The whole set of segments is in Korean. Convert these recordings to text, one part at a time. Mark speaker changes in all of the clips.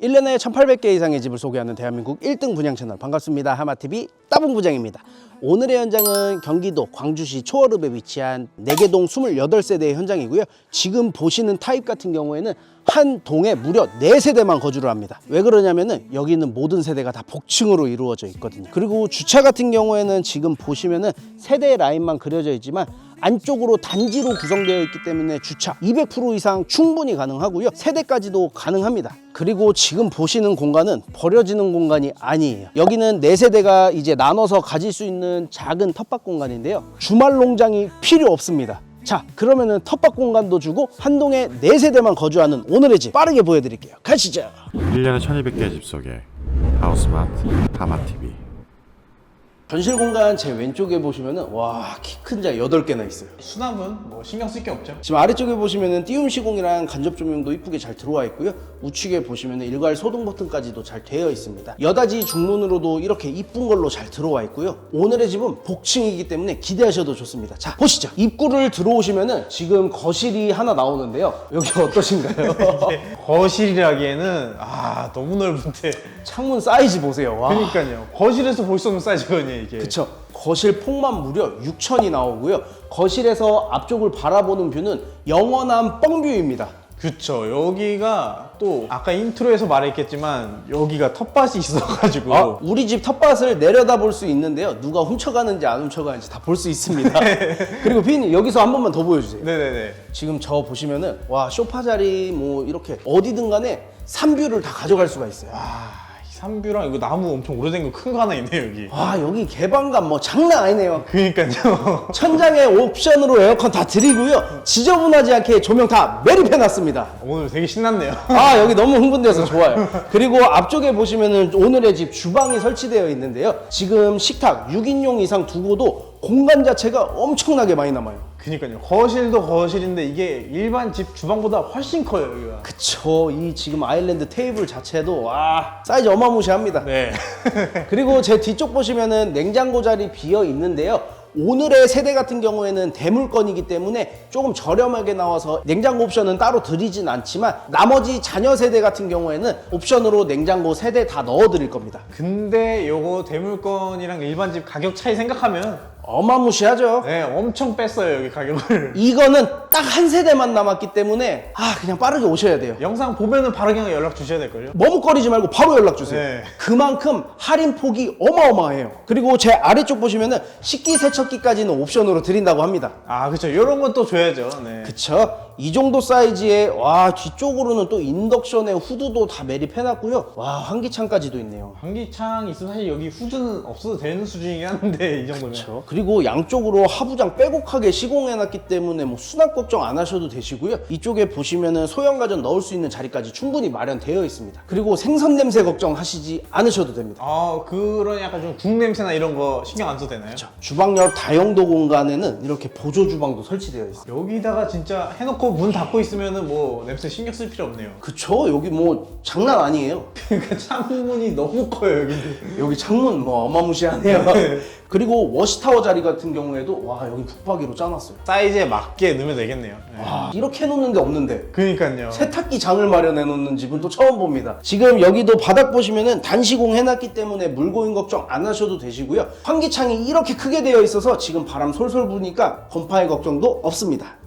Speaker 1: 1년에 1,800개 이상의 집을 소개하는 대한민국 1등 분양 채널 반갑습니다. 하마TV 따봉 부장입니다. 오늘의 현장은 경기도 광주시 초월읍에 위치한 내개동 28세대의 현장이고요. 지금 보시는 타입 같은 경우에는 한 동에 무려 4세대만 거주를 합니다. 왜 그러냐면은 여기는 모든 세대가 다 복층으로 이루어져 있거든요. 그리고 주차 같은 경우에는 지금 보시면은 세대 라인만 그려져 있지만 안쪽으로 단지로 구성되어 있기 때문에 주차 200% 이상 충분히 가능하고요. 세대까지도 가능합니다. 그리고 지금 보시는 공간은 버려지는 공간이 아니에요. 여기는 네 세대가 이제 나눠서 가질 수 있는 작은 텃밭 공간인데요. 주말 농장이 필요 없습니다. 자, 그러면은 텃밭 공간도 주고 한 동에 네 세대만 거주하는 오늘의 집 빠르게 보여드릴게요. 가시죠.
Speaker 2: 1년에 1200개의 집 속에 하우스마트 하마TV
Speaker 1: 전실 공간 제 왼쪽에 보시면은 와, 키 큰 자 8개나 있어요.
Speaker 3: 수납은 뭐 신경 쓸 게 없죠.
Speaker 1: 지금 아래쪽에 보시면은 띄움 시공이랑 간접 조명도 이쁘게 잘 들어와 있고요. 우측에 보시면은 일괄 소등 버튼까지도 잘 되어 있습니다. 여닫이 중문으로도 이렇게 이쁜 걸로 잘 들어와 있고요. 오늘의 집은 복층이기 때문에 기대하셔도 좋습니다. 자, 보시죠. 입구를 들어오시면은 지금 거실이 하나 나오는데요. 여기 어떠신가요?
Speaker 3: 거실이라기에는 아 너무 넓은데.
Speaker 1: 창문 사이즈 보세요. 와.
Speaker 3: 그러니까요. 거실에서 볼 수 없는 사이즈거든요 이게.
Speaker 1: 그쵸. 거실 폭만 무려 6천이 나오고요. 거실에서 앞쪽을 바라보는 뷰는 영원한 뻥뷰입니다.
Speaker 3: 그쵸. 여기가 또 아까 인트로에서 말했겠지만 여기가 텃밭이 있어가지고
Speaker 1: 아, 우리 집 텃밭을 내려다 볼 수 있는데요. 누가 훔쳐가는지 안 훔쳐가는지 다 볼 수 있습니다. 그리고 피디님 여기서 한 번만 더 보여주세요.
Speaker 3: 네네네.
Speaker 1: 지금 저 보시면은 와 소파 자리 뭐 이렇게 어디든 간에 삼뷰를 다 가져갈 수가 있어요.
Speaker 3: 아이 삼뷰랑 이거 나무 엄청 오래된 거 큰 거 하나 있네 여기.
Speaker 1: 와 여기 개방감 뭐 장난 아니네요.
Speaker 3: 그니까요.
Speaker 1: 천장에 옵션으로 에어컨 다 드리고요. 지저분하지 않게 조명 다 매립해놨습니다.
Speaker 3: 오늘 되게 신났네요.
Speaker 1: 아 여기 너무 흥분돼서 좋아요 그리고 앞쪽에 보시면은 오늘의 집 주방이 설치되어 있는데요 지금 식탁 6인용 이상 두고도 공간 자체가 엄청나게 많이 남아요
Speaker 3: 그니까요. 거실도 거실인데 이게 일반 집 주방보다 훨씬 커요 여기가.
Speaker 1: 그쵸 이 지금 아일랜드 테이블 자체도 와 사이즈 어마무시합니다
Speaker 3: 네.
Speaker 1: 그리고 제 뒤쪽 보시면은 냉장고 자리 비어 있는데요. 오늘의 세대 같은 경우에는 대물건이기 때문에 조금 저렴하게 나와서 냉장고 옵션은 따로 드리진 않지만 나머지 자녀 세대 같은 경우에는 옵션으로 냉장고 세대 다 넣어 드릴 겁니다.
Speaker 3: 근데 요거 대물건이랑 일반 집 가격 차이 생각하면
Speaker 1: 어마무시하죠.
Speaker 3: 네 엄청 뺐어요 여기 가격을.
Speaker 1: 이거는 딱 한 세대만 남았기 때문에 아 그냥 빠르게 오셔야 돼요.
Speaker 3: 영상 보면은 바로 그냥 연락 주셔야 될 걸요?
Speaker 1: 머뭇거리지 말고 바로 연락 주세요.
Speaker 3: 네.
Speaker 1: 그만큼 할인 폭이 어마어마해요. 그리고 제 아래쪽 보시면은 식기 세척기까지는 옵션으로 드린다고 합니다.
Speaker 3: 아 그쵸 이런 건 또 줘야죠 네.
Speaker 1: 그쵸? 이 정도 사이즈에 와 뒤쪽으로는 또 인덕션에 후드도 다 매립해놨고요. 와 환기창까지도 있네요.
Speaker 3: 환기창 있으면 사실 여기 후드는 없어도 되는 수준이긴 한데 이 정도면
Speaker 1: 그렇죠. 그리고 양쪽으로 하부장 빼곡하게 시공해놨기 때문에 뭐 수납 걱정 안 하셔도 되시고요. 이쪽에 보시면은 소형 가전 넣을 수 있는 자리까지 충분히 마련되어 있습니다. 그리고 생선 냄새 걱정하시지 않으셔도 됩니다.
Speaker 3: 아 그런 약간 좀 국 냄새나 이런 거 신경 안 써도 되나요?
Speaker 1: 주방 옆 다용도 공간에는 이렇게 보조 주방도 설치되어 있어요.
Speaker 3: 여기다가 진짜 해놓고 문 닫고 있으면은 뭐 냄새 신경 쓸 필요 없네요
Speaker 1: 그쵸? 여기 뭐 장난 아니에요.
Speaker 3: 그러니까 창문이 너무 커요 여기
Speaker 1: 여기 창문 뭐 어마무시하네요. 그리고 워시타워 자리 같은 경우에도 와 여기 북박이로 짜놨어요.
Speaker 3: 사이즈에 맞게 넣으면 되겠네요 네.
Speaker 1: 와 이렇게 해놓는 데 없는데
Speaker 3: 그니까요
Speaker 1: 세탁기 장을 마련해 놓는 집은 또 처음 봅니다. 지금 여기도 바닥 보시면은 단시공 해놨기 때문에 물고인 걱정 안 하셔도 되시고요. 환기창이 이렇게 크게 되어 있어서 지금 바람 솔솔 부니까 건파의 걱정도 없습니다.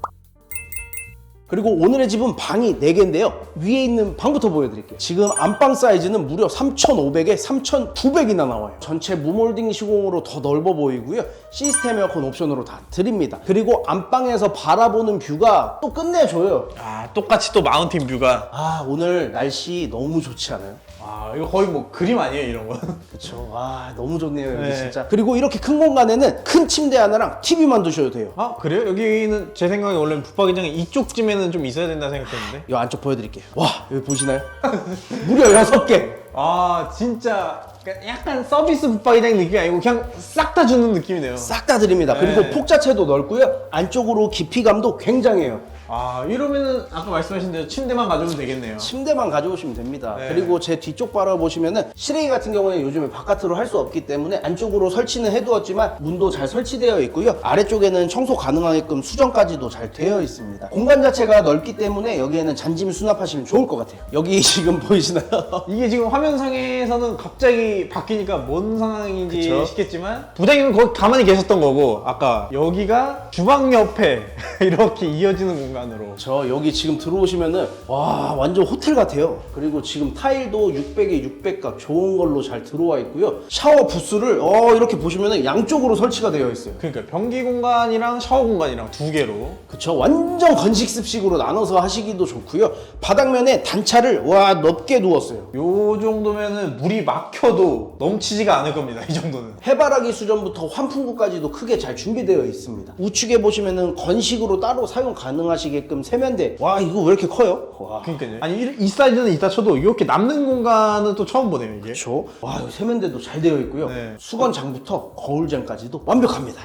Speaker 1: 그리고 오늘의 집은 방이 4개인데요. 위에 있는 방부터 보여드릴게요. 지금 안방 사이즈는 무려 3,500에 3,900이나 나와요. 전체 무몰딩 시공으로 더 넓어 보이고요. 시스템 에어컨 옵션으로 다 드립니다. 그리고 안방에서 바라보는 뷰가 또 끝내줘요.
Speaker 3: 아 똑같이 또 마운틴 뷰가
Speaker 1: 아 오늘 날씨 너무 좋지 않아요?
Speaker 3: 아 이거 거의 뭐 그림 아니에요 이런 건
Speaker 1: 그쵸. 와 너무 좋네요 여기
Speaker 3: 네.
Speaker 1: 진짜. 그리고 이렇게 큰 공간에는 큰 침대 하나랑 TV만 두셔도 돼요.
Speaker 3: 아 그래요? 여기는 제 생각에 원래 붙박이장이 이쪽쯤에는 좀 있어야 된다 생각했는데.
Speaker 1: 이 안쪽 보여드릴게요. 와 여기 보시나요? 무려 6개.
Speaker 3: 아 진짜 약간 서비스 붙박이장 느낌이 아니고 그냥 싹 다 주는 느낌이네요.
Speaker 1: 싹 다 드립니다.
Speaker 3: 네.
Speaker 1: 그리고 폭 자체도 넓고요. 안쪽으로 깊이감도 굉장해요
Speaker 3: 아 이러면은 아까 말씀하신 대로 침대만 가져오면 되겠네요.
Speaker 1: 침대만 가져오시면 됩니다.
Speaker 3: 네.
Speaker 1: 그리고 제 뒤쪽 바라보시면은 실외기 같은 경우는 요즘에 바깥으로 할 수 없기 때문에 안쪽으로 설치는 해두었지만 문도 잘 설치되어 있고요. 아래쪽에는 청소 가능하게끔 수정까지도 잘 되어 있습니다. 공간 자체가 넓기 때문에 여기에는 잔짐 수납하시면 좋을 것 같아요. 여기 지금 보이시나요?
Speaker 3: 이게 지금 화면상에서는 갑자기 바뀌니까 뭔 상황인지
Speaker 1: 그쵸.
Speaker 3: 싶겠지만 부장님은 거기 가만히 계셨던 거고 아까 여기가 주방 옆에 이렇게 이어지는 공간 으로
Speaker 1: 저 여기 지금 들어오시면은 와 완전 호텔 같아요. 그리고 지금 타일도 600에 600각 좋은 걸로 잘 들어와 있고요. 샤워 부스를 어 이렇게 보시면은 양쪽으로 설치가 되어 있어요.
Speaker 3: 그러니까 변기 공간이랑 샤워 공간이랑 두 개로
Speaker 1: 그쵸 완전 건식 습식으로 나눠서 하시기도 좋고요. 바닥면에 단차를 와 넓게 두었어요.
Speaker 3: 요 정도면은 물이 막혀도 넘치지가 않을 겁니다. 이 정도는.
Speaker 1: 해바라기 수전부터 환풍구까지도 크게 잘 준비되어 있습니다. 우측에 보시면은 건식으로 따로 사용 가능하시 게끔 세면대. 와 이거 왜 이렇게 커요? 와.
Speaker 3: 그러니까요. 아니 이, 이 사이즈는 있다 쳐도 이렇게 남는 공간은 또 처음 보네요 이게.
Speaker 1: 그렇죠. 와, 세면대도 잘 되어 있고요.
Speaker 3: 네.
Speaker 1: 수건장부터 거울장까지도 완벽합니다.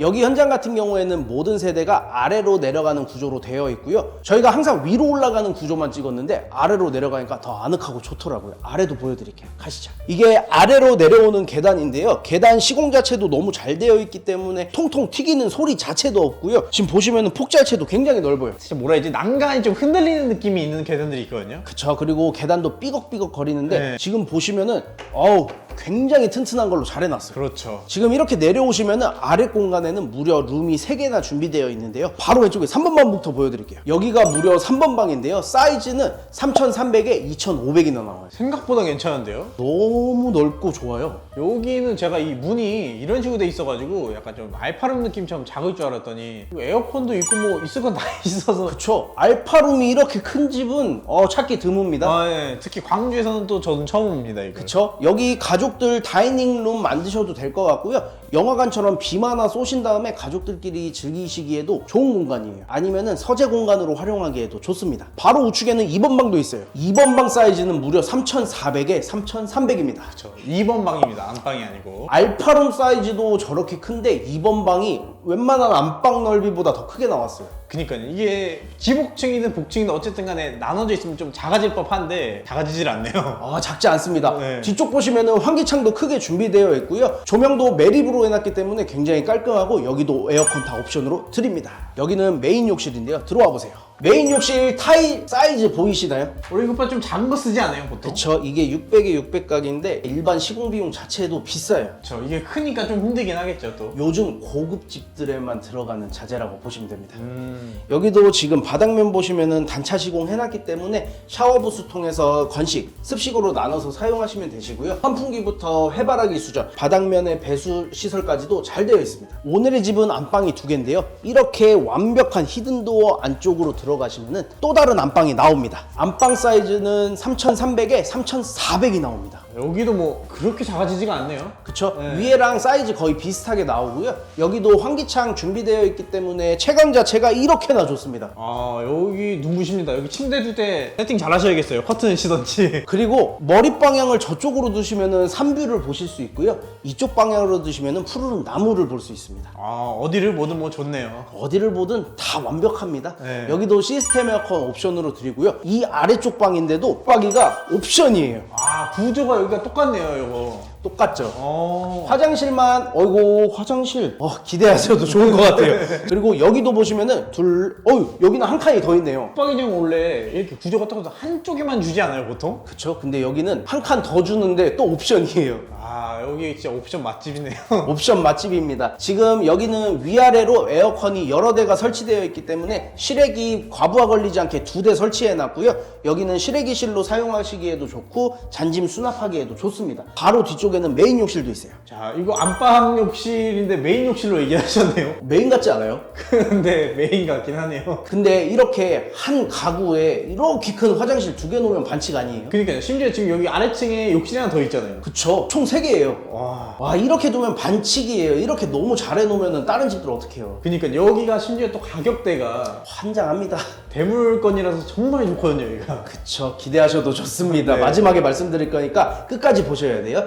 Speaker 1: 여기 현장 같은 경우에는 모든 세대가 아래로 내려가는 구조로 되어 있고요. 저희가 항상 위로 올라가는 구조만 찍었는데 아래로 내려가니까 더 아늑하고 좋더라고요. 아래도 보여드릴게요. 가시죠. 이게 아래로 내려오는 계단인데요. 계단 시공 자체도 너무 잘 되어 있기 때문에 통통 튀기는 소리 자체도 없고요. 지금 보시면 폭 자체도 굉장히 넓어요.
Speaker 3: 진짜 뭐라 해야지 난간이 좀 흔들리는 느낌이 있는 계단들이 있거든요.
Speaker 1: 그쵸 그리고 계단도 삐걱삐걱 거리는데
Speaker 3: 네.
Speaker 1: 지금 보시면은 어우 굉장히 튼튼한 걸로 잘 해놨어요
Speaker 3: 그렇죠.
Speaker 1: 지금 이렇게 내려오시면은 아래 공간 에는 무려 룸이 3개나 준비되어 있는데요. 바로 왼쪽에 3번 방부터 보여드릴게요. 여기가 무려 3번 방인데요. 사이즈는 3300에 2500이나 나와요.
Speaker 3: 생각보다 괜찮은데요?
Speaker 1: 너무 넓고 좋아요
Speaker 3: 여기는 제가 이 문이 이런 식으로 돼 있어가지고 약간 좀 알파룸 느낌처럼 작을 줄 알았더니 에어컨도 있고 뭐 있을 건 다 있어서
Speaker 1: 그쵸 알파룸이 이렇게 큰 집은 어, 찾기 드뭅니다
Speaker 3: 아, 예. 특히 광주에서는 또 저는 처음 봅니다 이거.
Speaker 1: 그쵸? 여기 가족들 다이닝룸 만드셔도 될 것 같고요. 영화관처럼 빔 하나 쏘신 다음에 가족들끼리 즐기시기에도 좋은 공간이에요. 아니면은 서재 공간으로 활용하기에도 좋습니다. 바로 우측에는 2번 방도 있어요. 2번 방 사이즈는 무려 3,400에 3,300입니다.
Speaker 3: 저 2번 방입니다. 안방이 아니고.
Speaker 1: 알파룸 사이즈도 저렇게 큰데 2번 방이 웬만한 안방 넓이보다 더 크게 나왔어요.
Speaker 3: 그니까요. 이게 지복층이든 복층이든 어쨌든 간에 나눠져 있으면 좀 작아질 법한데 작아지질 않네요.
Speaker 1: 아 작지 않습니다.
Speaker 3: 네.
Speaker 1: 뒤쪽 보시면은 환기창도 크게 준비되어 있고요. 조명도 매립으로 해놨기 때문에 굉장히 깔끔하고 여기도 에어컨 다 옵션으로 드립니다. 여기는 메인 욕실인데요. 들어와 보세요. 메인 욕실 타일 사이즈 보이시나요?
Speaker 3: 이것보다 좀 작은 거 쓰지 않아요 보통?
Speaker 1: 그쵸 이게 600에 600 각인데 일반 시공 비용 자체도 비싸요.
Speaker 3: 저 이게 크니까 좀 힘들긴 하겠죠 또.
Speaker 1: 요즘 고급 집들에만 들어가는 자재라고 보시면 됩니다.
Speaker 3: 음.
Speaker 1: 여기도 지금 바닥면 보시면은 단차 시공 해놨기 때문에 샤워 부스 통해서 건식, 습식으로 나눠서 사용하시면 되시고요. 환풍기부터 해바라기 수전, 바닥면의 배수 시설까지도 잘 되어 있습니다. 오늘의 집은 안방이 두 개인데요. 이렇게 완벽한 히든도어 안쪽으로 들어 가시면은 또 다른 안방이 나옵니다. 안방 사이즈는 3,300에 3,400이 나옵니다.
Speaker 3: 여기도 뭐 그렇게 작아지지가 않네요.
Speaker 1: 그쵸?
Speaker 3: 네.
Speaker 1: 위에랑 사이즈 거의 비슷하게 나오고요. 여기도 환기창 준비되어 있기 때문에 채광 자체가 이렇게나 좋습니다.
Speaker 3: 아 여기 눈부십니다. 여기 침대 두대 세팅 잘 하셔야겠어요. 커튼 시던지.
Speaker 1: 그리고 머리 방향을 저쪽으로 두시면은 산뷰를 보실 수 있고요. 이쪽 방향으로 두시면은 푸르른 나무를 볼 수 있습니다.
Speaker 3: 아 어디를 보든 뭐 좋네요.
Speaker 1: 어디를 보든 다 완벽합니다.
Speaker 3: 네.
Speaker 1: 여기도 시스템 에어컨 옵션으로 드리고요. 이 아래쪽 방인데도 붙박이가 옵션이에요.
Speaker 3: 아 구조가 여기가 똑같네요 이거.
Speaker 1: 똑같죠?
Speaker 3: 어.
Speaker 1: 화장실만 어이구 화장실 어, 기대하셔도 좋은 것 같아요. 그리고 여기도 보시면은 둘 어유 여기는 한 칸이 더 있네요.
Speaker 3: 숙박이장 원래 이렇게 구조가 똑같아서 한쪽에만 주지 않아요 보통?
Speaker 1: 그쵸? 근데 여기는 한 칸 더 주는데 또 옵션이에요.
Speaker 3: 아 여기 진짜 옵션 맛집이네요.
Speaker 1: 옵션 맛집입니다. 지금 여기는 위아래로 에어컨이 여러 대가 설치되어 있기 때문에 실외기 과부하 걸리지 않게 두 대 설치해 놨고요. 여기는 실외기실로 사용하시기에도 좋고 잔짐 수납하기에도 좋습니다. 바로 뒤쪽에는 메인 욕실도 있어요.
Speaker 3: 자 이거 안방 욕실인데 메인 욕실로 얘기하셨네요.
Speaker 1: 메인 같지 않아요?
Speaker 3: 근데 메인 같긴 하네요.
Speaker 1: 근데 이렇게 한 가구에 이렇게 큰 화장실 두 개 놓으면 반칙 아니에요?
Speaker 3: 그러니까요. 심지어 지금 여기 아래층에 욕실이 하나 더 있잖아요.
Speaker 1: 그쵸? 총세 개예요
Speaker 3: 와.
Speaker 1: 와 이렇게 두면 반칙이에요. 이렇게 너무 잘 해놓으면 다른 집들 어떻게 해요?
Speaker 3: 그러니까 여기가 심지어 또 가격대가
Speaker 1: 환장합니다.
Speaker 3: 대물건이라서 정말 좋거든요, 여기가.
Speaker 1: 그쵸 기대하셔도 좋습니다
Speaker 3: 네.
Speaker 1: 마지막에 말씀드릴 거니까 끝까지 보셔야 돼요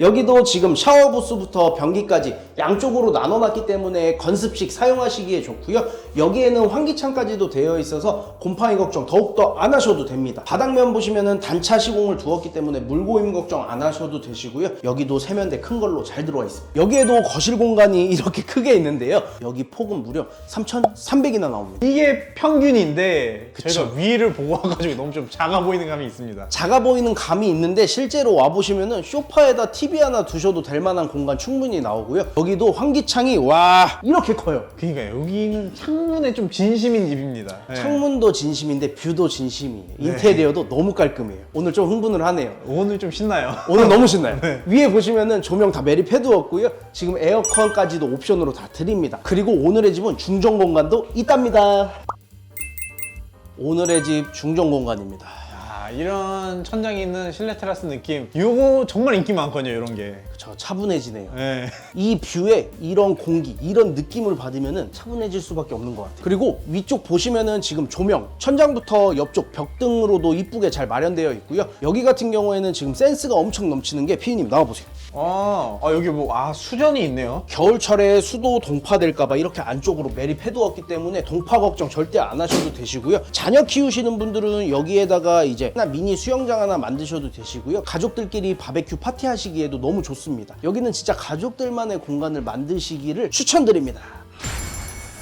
Speaker 1: 여기도 지금 샤워 부스부터 변기까지 양쪽으로 나눠놨기 때문에 건습식 사용하시기에 좋고요. 여기에는 환기창까지도 되어 있어서 곰팡이 걱정 더욱더 안 하셔도 됩니다. 바닥면 보시면은 단차 시공을 두었기 때문에 물고임 걱정 안 하셔도 되시고요. 여기도 세면대 큰 걸로 잘 들어와 있습니다. 여기에도 거실 공간이 이렇게 크게 있는데요. 여기 폭은 무려 3,300이나 나옵니다.
Speaker 3: 이게 평균인데
Speaker 1: 그쵸.
Speaker 3: 저희가 위를 보고 와가지고 너무 좀 작아 보이는 감이 있습니다.
Speaker 1: 작아 보이는 감이 있는데 실제로 와보시면은 쇼파에다 TV 하나 두셔도 될 만한 공간 충분히 나오고요. 여기도 환기창이 와 이렇게 커요.
Speaker 3: 그러니까 여기는 창문에 좀 진심인 집입니다. 네.
Speaker 1: 창문도 진심인데 뷰도 진심이에요. 인테리어도 너무 깔끔해요. 오늘 좀 흥분을 하네요.
Speaker 3: 오늘 좀 신나요.
Speaker 1: 오늘 너무 신나요. 위에 보시면은 조명 다 매립해두었고요. 지금 에어컨까지도 옵션으로 다 드립니다. 그리고 오늘의 집은 중정 공간도 있답니다. 오늘의 집 중정 공간입니다.
Speaker 3: 아, 이런 천장이 있는 실내 테라스 느낌. 이거 정말 인기 많거든요, 이런 게.
Speaker 1: 저 차분해지네요.
Speaker 3: 네.
Speaker 1: 이 뷰에 이런 공기, 이런 느낌을 받으면은 차분해질 수밖에 없는 것 같아요. 그리고 위쪽 보시면은 지금 조명, 천장부터 옆쪽 벽 등으로도 이쁘게 잘 마련되어 있고요. 여기 같은 경우에는 지금 센스가 엄청 넘치는 게 피디님 나와보세요.
Speaker 3: 아, 아, 여기 뭐, 아, 수전이 있네요.
Speaker 1: 겨울철에 수도 동파될까봐 이렇게 안쪽으로 매립해두었기 때문에 동파 걱정 절대 안 하셔도 되시고요. 자녀 키우시는 분들은 여기에다가 이제 하나 미니 수영장 하나 만드셔도 되시고요. 가족들끼리 바베큐 파티 하시기에도 너무 좋습니다. 여기는 진짜 가족들만의 공간을 만드시기를 추천드립니다.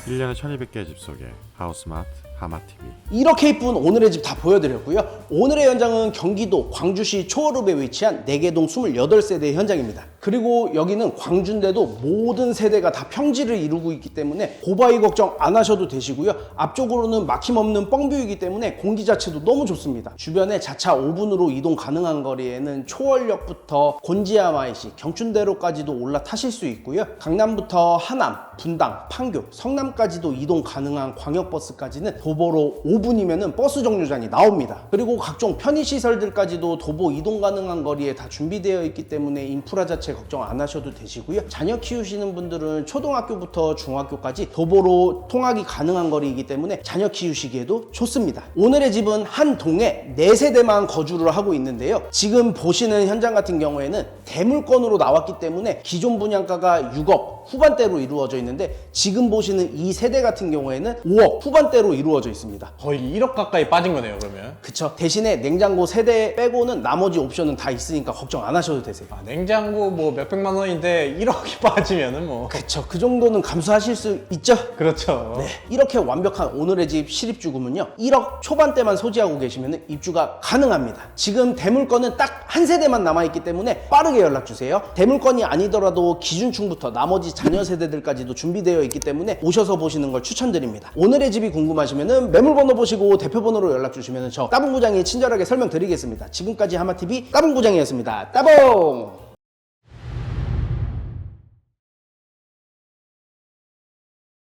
Speaker 2: 1년에 1200개의 집 속에 하우스마트 하마TV
Speaker 1: 이렇게 이쁜 오늘의 집 다 보여드렸고요. 오늘의 현장은 경기도 광주시 초월읍에 위치한 내개동 28세대 현장입니다. 그리고 여기는 광주인데도 모든 세대가 다 평지를 이루고 있기 때문에 고바위 걱정 안 하셔도 되시고요. 앞쪽으로는 막힘없는 뻥뷰이기 때문에 공기 자체도 너무 좋습니다. 주변에 자차 5분으로 이동 가능한 거리에는 초월역부터 IC, 경춘대로까지도 올라타실 수 있고요. 강남부터 하남, 분당, 판교, 성남까지도 이동 가능한 광역버스까지는 도 보로 5분이면 버스 정류장이 나옵니다. 그리고 각종 편의시설들까지도 도보 이동 가능한 거리에 다 준비되어 있기 때문에 인프라 자체 걱정 안 하셔도 되시고요. 자녀 키우시는 분들은 초등학교부터 중학교까지 도보로 통학이 가능한 거리이기 때문에 자녀 키우시기에도 좋습니다. 오늘의 집은 한 동에 4세대만 거주를 하고 있는데요. 지금 보시는 현장 같은 경우에는 대물건으로 나왔기 때문에 기존 분양가가 6억 후반대로 이루어져 있는데 지금 보시는 이 세대 같은 경우에는 5억 후반대로 이루어져 있습니다.
Speaker 3: 거의 1억 가까이 빠진 거네요, 그러면.
Speaker 1: 그쵸. 대신에 냉장고 세 대 빼고는 나머지 옵션은 다 있으니까 걱정 안 하셔도 되세요.
Speaker 3: 아, 냉장고 뭐 몇백만 원인데 1억이 빠지면은 뭐.
Speaker 1: 그쵸. 그 정도는 감수하실 수 있죠?
Speaker 3: 그렇죠.
Speaker 1: 네, 이렇게 완벽한 오늘의 집 실입주금은요 1억 초반대만 소지하고 계시면 입주가 가능합니다 지금 대물건은 딱 한 세대만 남아있기 때문에 빠르게 연락주세요 대물건이 아니더라도 기준층부터 나머지 자녀 세대들까지도 준비되어 있기 때문에 오셔서 보시는 걸 추천드립니다 오늘의 집이 궁금하시면 매물 번호 보시고 대표 번호로 연락 주시면 저 따봉 부장이 친절하게 설명드리겠습니다. 지금까지 하마TV 따봉 부장이었습니다. 따봉